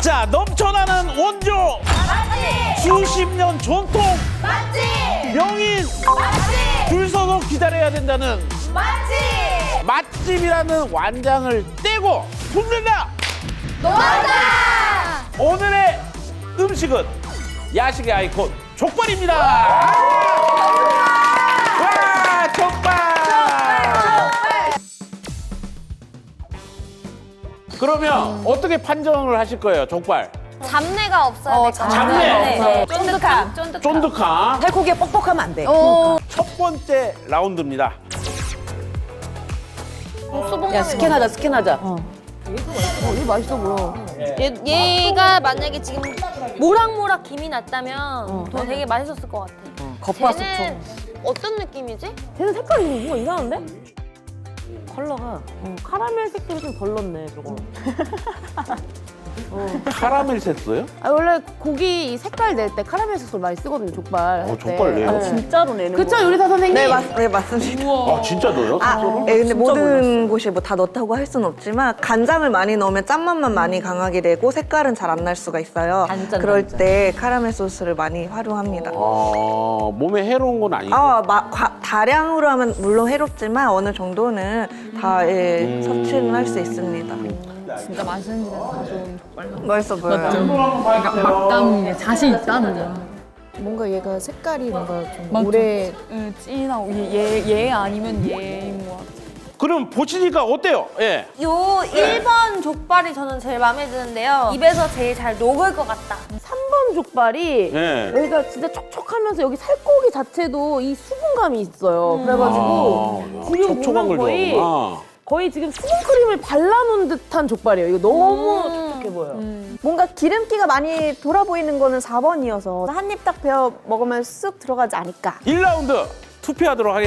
자, 넘쳐나는 원조, 수십 년 전통, 명인, 줄 서서 기다려야 된다는 맛집이라는 완장을 떼고 붙는다! 오늘의 음식은 야식의 아이콘 족발입니다. 와, 족발! 그러면 어떻게 판정을 하실 거예요, 족발? 잡내가 없어야 될것 잡내. 같아요. 쫀득함. 쫀득함. 쫀득함. 살코기가 뻑뻑하면 안 돼. 첫 번째 라운드입니다. 수봉 야 스캔하자 스캔하자. 얘, 얘 가 만약에 지금 모락모락 김이 났다면 더 되게 맛있었을 것 같아. 겉바속촉. 쟤는 어떤 느낌이지? 쟤는 색깔이 뭔가 이상한데? 컬러가 어, 카라멜 색깔이 좀 덜 넣네 저거. 카라멜 셌어요? 아, 원래 고기 이 색깔 낼 때 카라멜 소스 많이 쓰거든요 족발. 할 어, 때. 족발 내요? 네. 진짜로 내는 그쵸 요리사 선생님? 네, 맞, 네 맞습니다. 아, 진짜 넣어요? 아, 진짜로? 네, 근데 모든 곳이 뭐 다 넣다고 할 수는 없지만 간장을 많이 넣으면 짠맛만 많이 강하게 되고 색깔은 잘 안 날 수가 있어요. 단짠, 그럴 단짠. 때 카라멜 소스를 많이 활용합니다. 아, 몸에 해로운 건 아니고. 아, 마, 과- 다량으로 하면 물론 해롭지만 어느 정도는 다 예, 섭취는 할 수 있습니다. 진짜 맛있는 집에서 가져온 족발. 맛있어 보여요. 그러니까 막담 자신 있다는 거. 뭔가 얘가 색깔이 뭔가 좀 맞죠? 오래 응, 진하고 얘, 얘 아니면 얘인 것 같아. 그럼 보시니까 어때요? 예. 요 1번 족발이 저는 제일 마음에 드는데요. 입에서 제일 잘 녹을 것 같다. 3번 족발이 예. 여기가 진짜 촉촉하면서 여기 살코기 자체도 이 수분감이 있어요. 그래가지고 아, 지금 촉촉한 걸 보면 거의 좋아하구나. 거의 지금 수분크림을 발라놓은 듯한 족발이에요. 이거 너무 촉촉해 보여요. 뭔가 기름기가 많이 돌아 보이는 거는 4번이어서 한 입 딱 베어 먹으면 쓱 들어가지 않을까. 1라운드 투표하도록 하겠습니다.